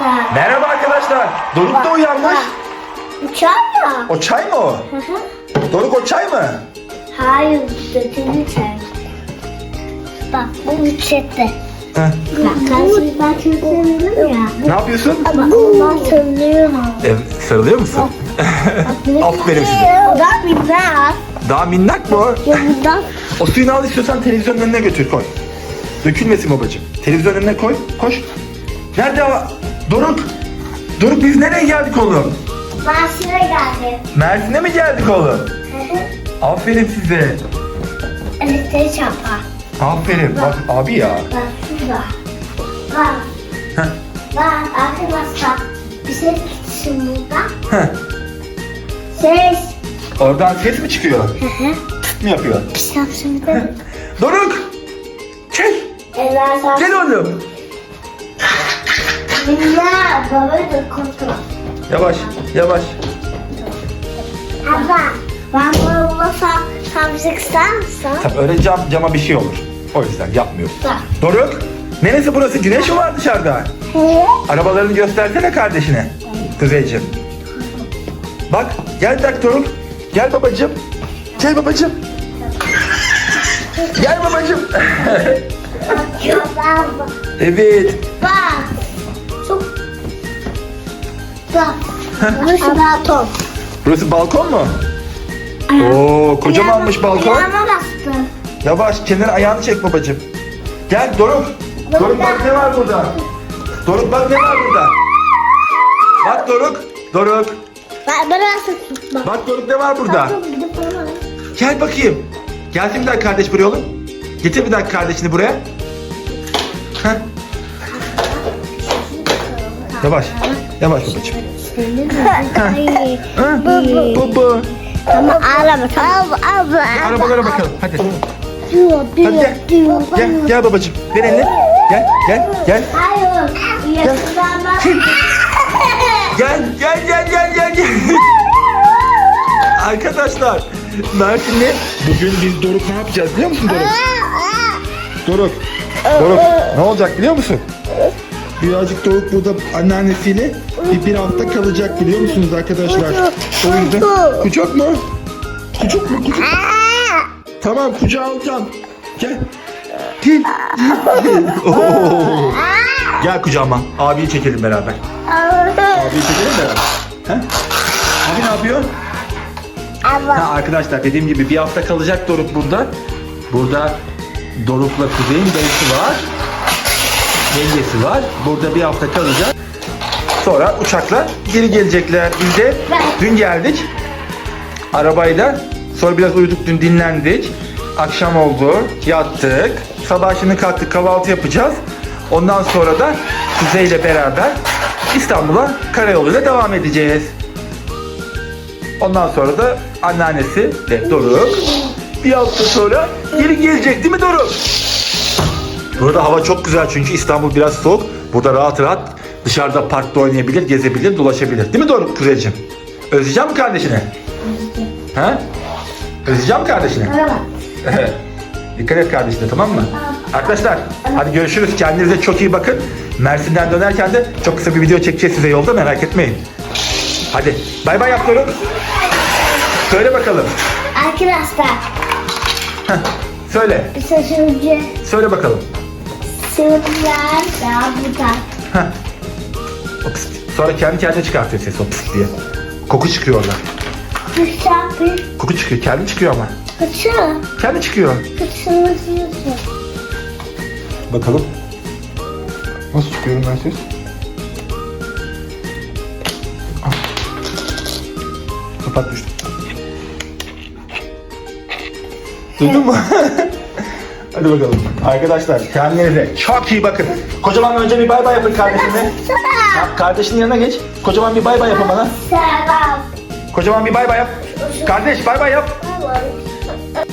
arkadaşlar. Merhaba arkadaşlar. Doruk da uyanmış. Bak, Uçar ya. O çay mı o? Hı hı. Doruk o çay mı? Hayır, sütünü çay. Bak bu üçette. Heh. Bak ben çözemedim ya. Ne yapıyorsun? Ama ondan söylüyorum. E, sarılıyor musun? Aferin size. O da bilmez. Daha minnak mı o? Ya bundan O suyunu al istiyorsan televizyonun önüne götür koy. Dökülmesin babacığım. Televizyon önüne koy. Koş. Nerede o? Doruk. Doruk biz nereye geldik oğlum? maaşına geldi. Mersin'e mi geldik oğlum? Aferin size. Elektrik çarpar. Aferin. Bak abi ya. Bak şurada. Bak. Heh. Bak arkadaşlar. Bir ses gitsin burada. Heh. Ses. Oradan ses mi çıkıyor? Hı hı. Tık mı yapıyor? Pis yapsın da. Doruk. Gel. Sağ. Gel oğlum. Ya baba da kontrol. Yavaş. Yavaş. Abla. Ben. Sen bize kısar mısın? Tabii öyle cam, cama bir şey olur. O yüzden yapmıyoruz. Bak. Doruk. Neresi burası? Güneş mi var dışarıda? He? Arabalarını göstersene kardeşine. Kuzeyciğim. Bak gel bir dakika Doruk. Gel babacığım. Gel babacığım. Gel babacığım. Evet. Bak. Burası balkon. Burası balkon mu? Oo kocamanmış balkon. Ayağıma bastım. Yavaş kenara ayağını çek babacığım. Gel Doruk. Doruk bak ne var burada. Doruk bak ne var burada. Bak Doruk. Doruk. Bak burası. Bak Doruk ne var burada. Gel bakayım. Gelsin bir dakika kardeş buraya oğlum. Getir bir dakika kardeşini buraya. Heh. Yavaş. Yavaş babacığım. Baba. Ama ağlama. Abla abla. Arabalara bakalım. Hadi. Diyor Hadi diyor gel. diyor. Gel gel babacığım. Ver elini. Gel gel gel. Hayır. Bak. Gel gel gel gel gel gel. Arkadaşlar Mersin'le bugün biz Doruk ne yapacağız biliyor musun Doruk? Doruk. Doruk ne olacak biliyor musun? Birazcık Doruk burada anneannesiyle bir, bir hafta kalacak biliyor musunuz arkadaşlar? O yüzden kucak mı? Kucak mı? Kucak. Tamam kucağa alacağım. Gel. Gel. Gel. Oo. Gel kucağıma. Abiyi çekelim beraber. Abiyi çekelim beraber. He? Abi ne yapıyor? Ha, arkadaşlar dediğim gibi bir hafta kalacak Doruk burada. Burada Doruk'la Kuzey'in dayısı var. Yengesi var. Burada bir hafta kalacak. Sonra uçakla geri gelecekler. Biz de dün geldik. Arabayla. Sonra biraz uyuduk dün dinlendik. Akşam oldu. Yattık. Sabah şimdi kalktık kahvaltı yapacağız. Ondan sonra da Kuzey'le beraber İstanbul'a karayoluyla devam edeceğiz. Ondan sonra da anneannesi ve Doruk bir hafta sonra geri gelecek değil mi Doruk? Burada hava çok güzel çünkü İstanbul biraz soğuk. Burada rahat rahat dışarıda parkta oynayabilir, gezebilir, dolaşabilir. Değil mi Doruk Kuzeyciğim? Özleyeceğim mi kardeşini? Ha? Özleyeceğim mi kardeşini? Evet. Dikkat et kardeşine tamam mı? Arkadaşlar hadi görüşürüz. Kendinize çok iyi bakın. Mersin'den dönerken de çok kısa bir video çekeceğiz size yolda merak etmeyin. Hadi bay bay yap Doruk. Söyle bakalım. Arkadaşlar Söyle. bir söz önce Söyle bakalım. Sığırlar daha burada. Heh. O. Sonra kendi kendine çıkartıyor ses o pıst diye. Koku çıkıyor oradan. Misafir Koku çıkıyor. Kendi çıkıyor ama. kaçıyor. Kendi çıkıyor. Kaçıyor diyorsun. Bakalım. Nasıl çıkıyorum ben ses? Ah. Kapat düştü. Duydun mu? Hadi bakalım. Arkadaşlar kendinize çok iyi bakın. Kocaman önce bir bay bay yapın kardeşine. Sana. Kardeşinin yanına geç. Kocaman bir bay bay yapın bana. Kocaman bir bay bay yap. Kardeş bay bay yap. Bye bye.